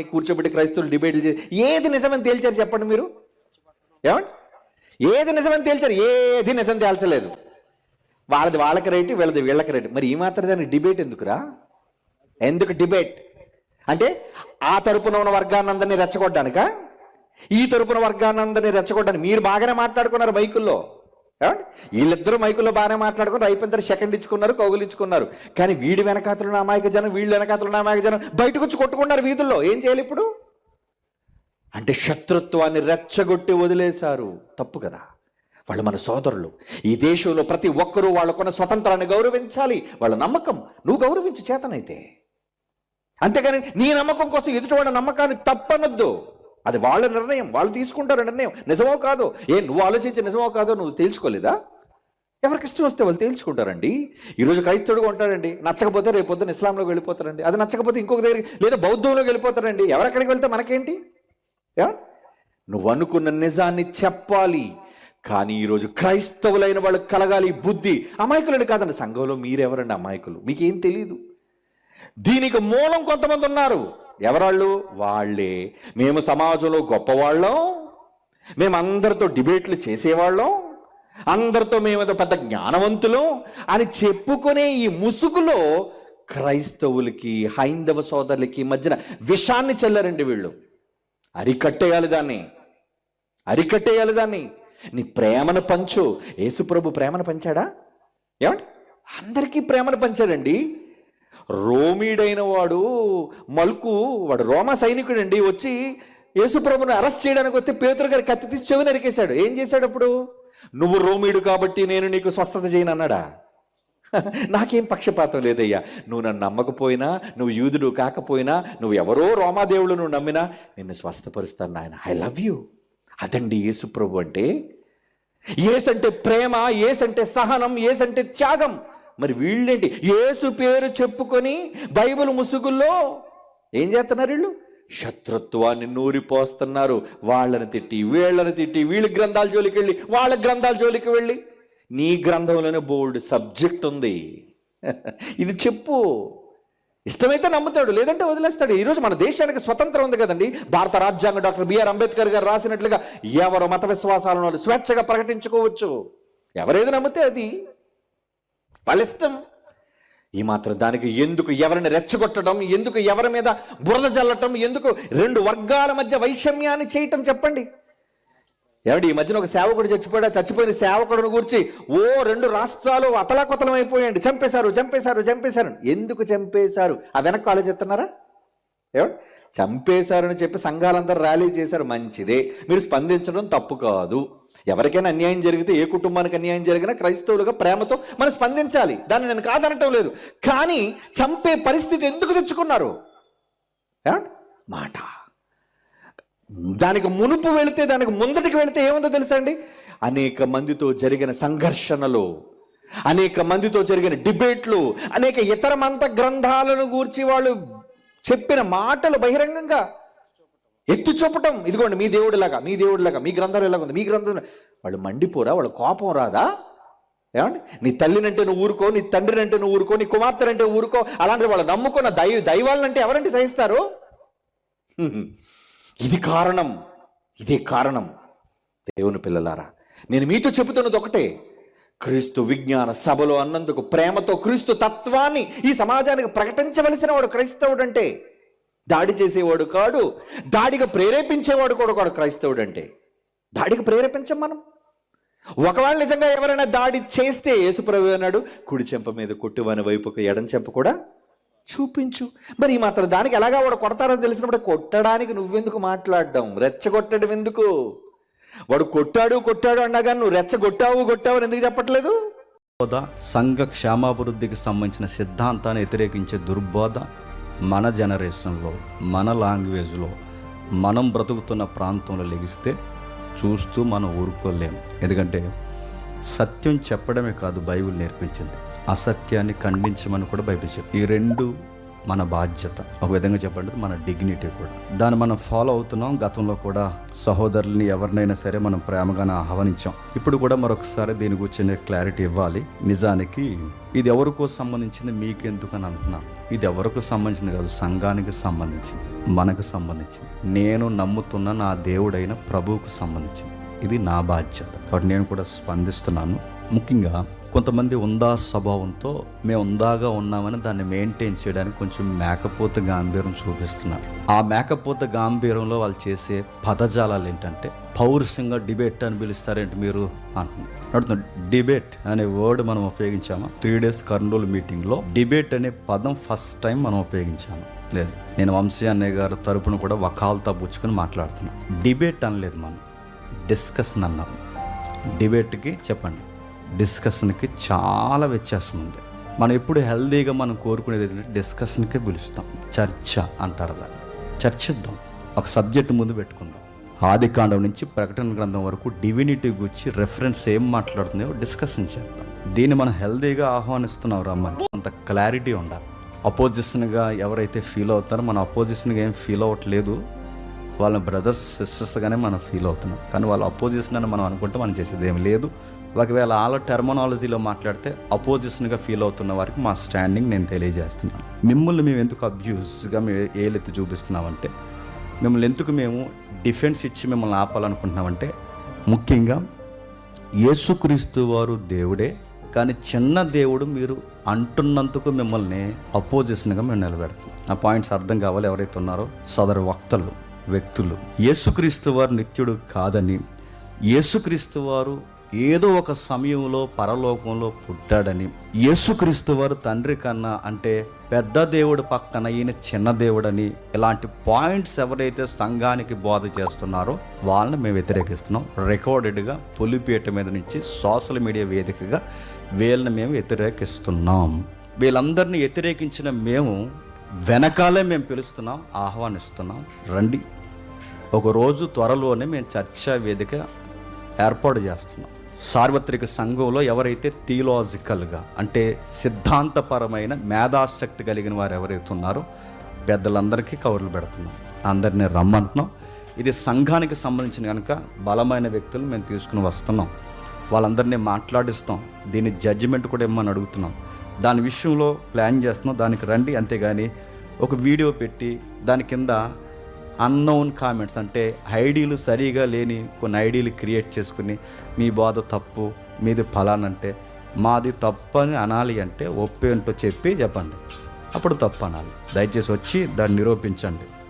కూర్చోబెట్టి క్రైస్తవులు డిబేట్లు చేసి ఏది నిజమని తేల్చారు చెప్పండి మీరు? ఏమండి? ఏది నిజమని తేల్చారు? ఏది నిజం తేల్చలేదు. వాళ్ళది వాళ్ళకి రైట్ వీళ్ళది వీళ్ళకి రైట్. మరి ఈ మాత్రం దానికి డిబేట్ ఎందుకురా? ఎందుకు డిబేట్? అంటే ఆ తరపున ఉన్న వర్గానందరినీ రెచ్చగొట్టడానిక? ఈ తరపున వర్గానందరినీ రెచ్చగొట్టడానికి మీరు బాగానే మాట్లాడుకున్నారు బైకుల్లో ఏమండి? వీళ్ళిద్దరూ మైకులో బాగానే మాట్లాడుకుని అయిపోయిన సెకండ్ ఇచ్చుకున్నారు కౌగులించుకున్నారు ఇచ్చుకున్నారు. కానీ వీడి వెనకాతలు అమాయక జనం వీళ్ళు వెనకాతలు అమాయక జనం బయటకు వచ్చి కొట్టుకున్నారు వీధుల్లో. ఏం చేయాలి ఇప్పుడు? అంటే శత్రుత్వాన్ని రెచ్చగొట్టి వదిలేశారు. తప్పు కదా. వాళ్ళు మన సోదరులు. ఈ దేశంలో ప్రతి ఒక్కరూ వాళ్ళకున్న స్వతంత్రాన్ని గౌరవించాలి. వాళ్ళ నమ్మకం. నువ్వు గౌరవించు చేతనైతే. అంతేగాని నీ నమ్మకం కోసం ఎదుటివాడి నమ్మకాన్ని తప్పనొద్దు. అది వాళ్ళ నిర్ణయం వాళ్ళు తీసుకుంటారు నిర్ణయం. నిజమో కాదో? ఏ నువ్వు ఆలోచించి నిజమో కాదో నువ్వు తేల్చుకోలేదా? ఎవరికి ఇష్టం వస్తే వాళ్ళు తేల్చుకుంటారండి. ఈరోజు క్రైస్తవుడుగా ఉంటారండి నచ్చకపోతే రేపు పొద్దున్న ఇస్లాంలోకి వెళ్ళిపోతారండి. అది నచ్చకపోతే ఇంకొక దగ్గరికి లేదా బౌద్ధంలోకి వెళ్ళిపోతారండి. ఎవరెక్కడికి వెళ్తే మనకేంటి? యా? నువ్వు అనుకున్న నిజాన్ని చెప్పాలి. కానీ ఈరోజు క్రైస్తవులైన వాళ్ళు కలగాలి. బుద్ధి అమాయకులని కాదండి. సంఘంలో మీరెవరండి అమాయకులు? మీకేం తెలియదు దీనికి మూలం కొంతమంది ఉన్నారు. ఎవరాళ్ళు? వాళ్ళే. మేము సమాజంలో గొప్పవాళ్ళం. మేము అందరితో డిబేట్లు చేసేవాళ్ళం. అందరితో మేము పెద్ద జ్ఞానవంతులం అని చెప్పుకునే ఈ ముసుగులో క్రైస్తవులకి హైందవ సోదరులకి మధ్యన విషాన్ని చెల్లరండి వీళ్ళు. అరికట్టేయాలి దాన్ని. అరికట్టేయాలి దాన్ని. నీ ప్రేమను పంచు. యేసుప్రభు ప్రేమను పంచాడా? ఏమండి? అందరికీ ప్రేమను పంచాడండి. రోమీడైన వాడు మల్కు వాడు రోమా సైనికుడండి వచ్చి యేసుప్రభుని అరెస్ట్ చేయడానికి వస్తే పేతురు గారి కత్తి తీసి చెవి నరికేశాడు. ఏం చేశాడు అప్పుడు? నువ్వు రోమీడు కాబట్టి నేను నీకు స్వస్థత చేయను అన్నాడా? నాకేం పక్షపాతం లేదయ్యా. నువ్వు నన్ను నమ్మకపోయినా నువ్వు యూదుడు కాకపోయినా నువ్వు ఎవరో రోమాదేవుడు నువ్వు నమ్మినా నిన్ను స్వస్థపరుస్తాను నాయన. I love you. అదండి యేసుప్రభు అంటే? ఏసంటే ప్రేమ ఏసంటే సహనం ఏసంటే త్యాగం. మరి వీళ్ళేంటి? యేసు పేరు చెప్పుకొని బైబిల్ ముసుగుల్లో ఏం చేస్తున్నారు వీళ్ళు? శత్రుత్వాన్ని నూరిపోస్తున్నారు. వాళ్ళని తిట్టి వీళ్ళని తిట్టి వీళ్ళ గ్రంథాల జోలికి వెళ్ళి వాళ్ళ గ్రంథాల జోలికి వెళ్ళి. నీ గ్రంథంలోనే బోల్డ్ సబ్జెక్ట్ ఉంది. ఇది చెప్పు. ఇష్టమైతే నమ్ముతాడు లేదంటే వదిలేస్తాడు. ఈరోజు మన దేశానికి స్వతంత్రం ఉంది కదండి. భారత రాజ్యాంగం డాక్టర్ బిఆర్ అంబేద్కర్ గారు రాసినట్లుగా ఎవరు మత విశ్వాసాలను స్వేచ్ఛగా ప్రకటించుకోవచ్చు? ఎవరేది నమ్మితే అది. వాళ్ళిష్టం. ఈ మాత్రం దానికి ఎందుకు ఎవరిని రెచ్చగొట్టడం ఎందుకు ఎవరి మీద బురద జల్లటం ఎందుకు రెండు వర్గాల మధ్య వైషమ్యాన్ని చేయటం చెప్పండి. ఏమండి ఈ మధ్యన ఒక సేవకుడు చచ్చిపోయాడు చచ్చిపోయిన సేవకుడిని గురించి ఓ రెండు రాష్ట్రాలు అతలాకొతలం అయిపోయాయండి చంపేశారు చంపేశారు చంపేశారు. ఎందుకు చంపేశారు? ఆ వెనక్కి ఆలోచిస్తున్నారా? ఏమండి చంపేశారని చెప్పి సంఘాలందరూ ర్యాలీ చేశారు. మంచిదే. మీరు స్పందించడం తప్పు కాదు. ఎవరికైనా అన్యాయం జరిగితే ఏ కుటుంబానికి అన్యాయం జరిగినా క్రైస్తవులుగా ప్రేమతో మనం స్పందించాలి. దాన్ని నేను కాదనటం లేదు. కానీ చంపే పరిస్థితి ఎందుకు తెచ్చుకున్నారు? మాట. దానికి మునుపు వెళితే దానికి ముందటికి వెళితే ఏముందో తెలుసా అండి? అనేక మందితో జరిగిన సంఘర్షణలు అనేక మందితో జరిగిన డిబేట్లు అనేక ఇతర మంత గ్రంథాలను గూర్చి వాళ్ళు చెప్పిన మాటలు బహిరంగంగా ఎత్తి చూపటం. ఇదిగోండి మీ దేవుడిలాగా మీ దేవుడిలాగా మీ గ్రంథాలు ఎలాగ ఉంది మీ గ్రంథం వాళ్ళు మండిపోరా వాళ్ళ కోపం రాదా? ఏమండి? నీ తల్లినంటే నువ్వు ఊరుకో నీ తండ్రినంటే నువ్వు ఊరుకో నీ కుమార్తెనంటే ఊరుకో అలాంటి వాళ్ళు నమ్ముకున్న దైవ దైవాలంటే ఎవరంటే సహిస్తారు? ఇది కారణం ఇదే కారణం. దేవుని పిల్లలారా నేను మీతో చెబుతున్నది ఒకటే. క్రీస్తు విజ్ఞాన సభలో అన్నందుకు ప్రేమతో క్రీస్తు తత్వాన్ని ఈ సమాజానికి ప్రకటించవలసిన వాడు క్రైస్తవుడు అంటే దాడి చేసేవాడు కాడు దాడిగా ప్రేరేపించేవాడు కూడా కాడు క్రైస్తవుడు అంటే దాడికి ప్రేరేపించం మనం. ఒకవేళ నిజంగా ఎవరైనా దాడి చేస్తే యేసుప్రభు అన్నాడు కుడి చెంప మీద కొట్టువని వైపుకు ఎడం చెంప కూడా చూపించు. మరి ఈ మాత్రం దానికి ఎలాగా వాడు కొడతారో తెలిసినప్పుడు కొట్టడానికి నువ్వెందుకు మాట్లాడడం? రెచ్చగొట్టడం ఎందుకు? వాడు కొట్టాడు కొట్టాడు అన్నగా నువ్వు రెచ్చగొట్టావు కొట్టావు అని ఎందుకు చెప్పట్లేదు? బోధ సంఘ క్షేమాభివృద్ధికి సంబంధించిన సిద్ధాంతాన్ని వ్యతిరేకించే దుర్బోధ మన జనరేషన్లో మన లాంగ్వేజ్లో మనం బ్రతుకుతున్న ప్రాంతంలో లెగిస్తే చూస్తూ మనం ఊరుకోలేము ఎందుకంటే సత్యం చెప్పడమే కాదు బైబిల్ నేర్పించింది. అసత్యాన్ని ఖండించమని కూడా బైబిల్ చెప్పింది ఈ రెండు మన బాధ్యత. ఒక విధంగా చెప్పండి మన డిగ్నిటీ కూడా. దాన్ని మనం ఫాలో అవుతున్నాం. గతంలో కూడా సహోదరుల్ని ఎవరినైనా సరే మనం ప్రేమగానే ఆహ్వానించాం. ఇప్పుడు కూడా మరొకసారి దీని గురించి నేను క్లారిటీ ఇవ్వాలి. నిజానికి ఇది ఎవరికో సంబంధించింది మీకెందుకు అని అంటున్నాను. ఇది ఎవరికి సంబంధించింది కాదు సంఘానికి సంబంధించింది మనకు సంబంధించింది. నేను నమ్ముతున్న నా దేవుడైన ప్రభువుకు సంబంధించింది. ఇది నా బాధ్యత. కాబట్టి నేను కూడా స్పందిస్తున్నాను. ముఖ్యంగా కొంతమంది ఉందా స్వభావంతో మేము ఉందాగా ఉన్నామని దాన్ని మెయింటైన్ చేయడానికి కొంచెం మేకపోత గాంభీర్యం చూపిస్తున్నారు. ఆ మేకపోత గాంభీర్యంలో వాళ్ళు చేసే పదజాలాలు ఏంటంటే పౌరుషంగా డిబేట్ అని పిలుస్తారేంటి మీరు అంటున్నారు. అడుగుతున్నా డిబేట్ అనే వర్డ్ మనం ఉపయోగించామా? త్రీ డేస్ కర్నూలు మీటింగ్లో డిబేట్ అనే పదం ఫస్ట్ టైం మనం ఉపయోగించాము? లేదు. నేను వంశీ అన్నయ్య గారి తరపున కూడా వకాల్తా పుచ్చుకొని మాట్లాడుతున్నాను డిబేట్ అనలేదు మనం. డిస్కషన్ అన్నాము డిబేట్కి చెప్పండి. డిస్కషన్కి చాలా వ్యత్యాసం ఉంది. మనం ఎప్పుడు హెల్దీగా మనం కోరుకునేది ఏంటంటే డిస్కషన్కే పిలుస్తాం. చర్చ అంటారు దాన్ని. చర్చిద్దాం. ఒక సబ్జెక్ట్ ముందు పెట్టుకుందాం. ఆది కాండం నుంచి ప్రకటన గ్రంథం వరకు డివినిటీ గురించి రెఫరెన్స్ ఏం మాట్లాడుతుందో డిస్కషన్ చేద్దాం. దీన్ని మనం హెల్దీగా ఆహ్వానిస్తున్నాం రమ్మని. అంత క్లారిటీ ఉండాలి. అపోజిషన్గా ఎవరైతే ఫీల్ అవుతారో మన అపోజిషన్గా ఏం ఫీల్ అవ్వట్లేదు. వాళ్ళ బ్రదర్స్ సిస్టర్స్గానే మనం ఫీల్ అవుతున్నాం. కానీ వాళ్ళ అపోజిషన్ అని మనం అనుకుంటే మనం చేసేది ఏం లేదు. ఒకవేళ వాళ్ళ టెర్మనాలజీలో మాట్లాడితే అపోజిషన్గా ఫీల్ అవుతున్న వారికి మా స్టాండింగ్ నేను తెలియజేస్తున్నాను. మిమ్మల్ని మేము ఎందుకు అబ్యూస్గా మేము ఏలెత్తి చూపిస్తున్నామంటే మిమ్మల్ని ఎందుకు మేము డిఫెన్స్ ఇచ్చి మిమ్మల్ని ఆపాలనుకుంటున్నామంటే ముఖ్యంగా యేసుక్రీస్తు వారు దేవుడే కానీ చిన్న దేవుడు మీరు అంటున్నందుకు మిమ్మల్ని అపోజిషన్గా మేము నిలబెడతాం ఆ పాయింట్స్ అర్థం కావాలి ఎవరైతే ఉన్నారో సదరు వక్తలు వ్యక్తులు. యేసుక్రీస్తు వారు నిత్యుడు కాదని యేసుక్రీస్తు వారు ఏదో ఒక సమయంలో పరలోకంలో పుట్టాడని. యేసుక్రీస్తు వారు తండ్రి కన్నా అంటే పెద్ద దేవుడు పక్కన ఈయన చిన్న దేవుడని ఇలాంటి పాయింట్స్ ఎవరైతే సంఘానికి బోధ చేస్తున్నారో వాళ్ళని మేము వ్యతిరేకిస్తున్నాం. రికార్డెడ్గా పులిపేట మీద నుంచి సోషల్ మీడియా వేదికగా వీళ్ళని మేము వ్యతిరేకిస్తున్నాం. వీళ్ళందరినీ వ్యతిరేకించిన మేము వెనకాలే మేము పిలుస్తున్నాం ఆహ్వానిస్తున్నాం. రండి. ఒకరోజు త్వరలోనే మేము చర్చా వేదిక ఏర్పాటు చేస్తున్నాం. సార్వత్రిక సంఘంలో ఎవరైతే థియలాజికల్గా అంటే సిద్ధాంతపరమైన మేధాశక్తి కలిగిన వారు ఎవరైతే ఉన్నారో పెద్దలందరికీ కవర్లు పెడుతున్నాం. అందరినీ రమ్మంటున్నాం. ఇది సంఘానికి సంబంధించిన కనుక బలమైన వ్యక్తులు మేము తీసుకుని వస్తున్నాం. వాళ్ళందరినీ మాట్లాడిస్తాం. దీని జడ్జిమెంట్ కూడా ఇమ్మని అడుగుతున్నాం. దాని విషయంలో ప్లాన్ చేస్తున్నాం. దానికి రండి అంతేగాని ఒక వీడియో పెట్టి దాని కింద అన్నోన్ కామెంట్స్ అంటే ఐడీలు సరిగా లేని కొన్ని ఐడీలు క్రియేట్ చేసుకుని మీ బాధ తప్పు మీది ఫలానంటే మాది తప్పు అని అనాలి అంటే ఒప్పేంటో చెప్పి చెప్పండి. అప్పుడు తప్పు అనాలి దయచేసి వచ్చి దాన్ని నిరూపించండి.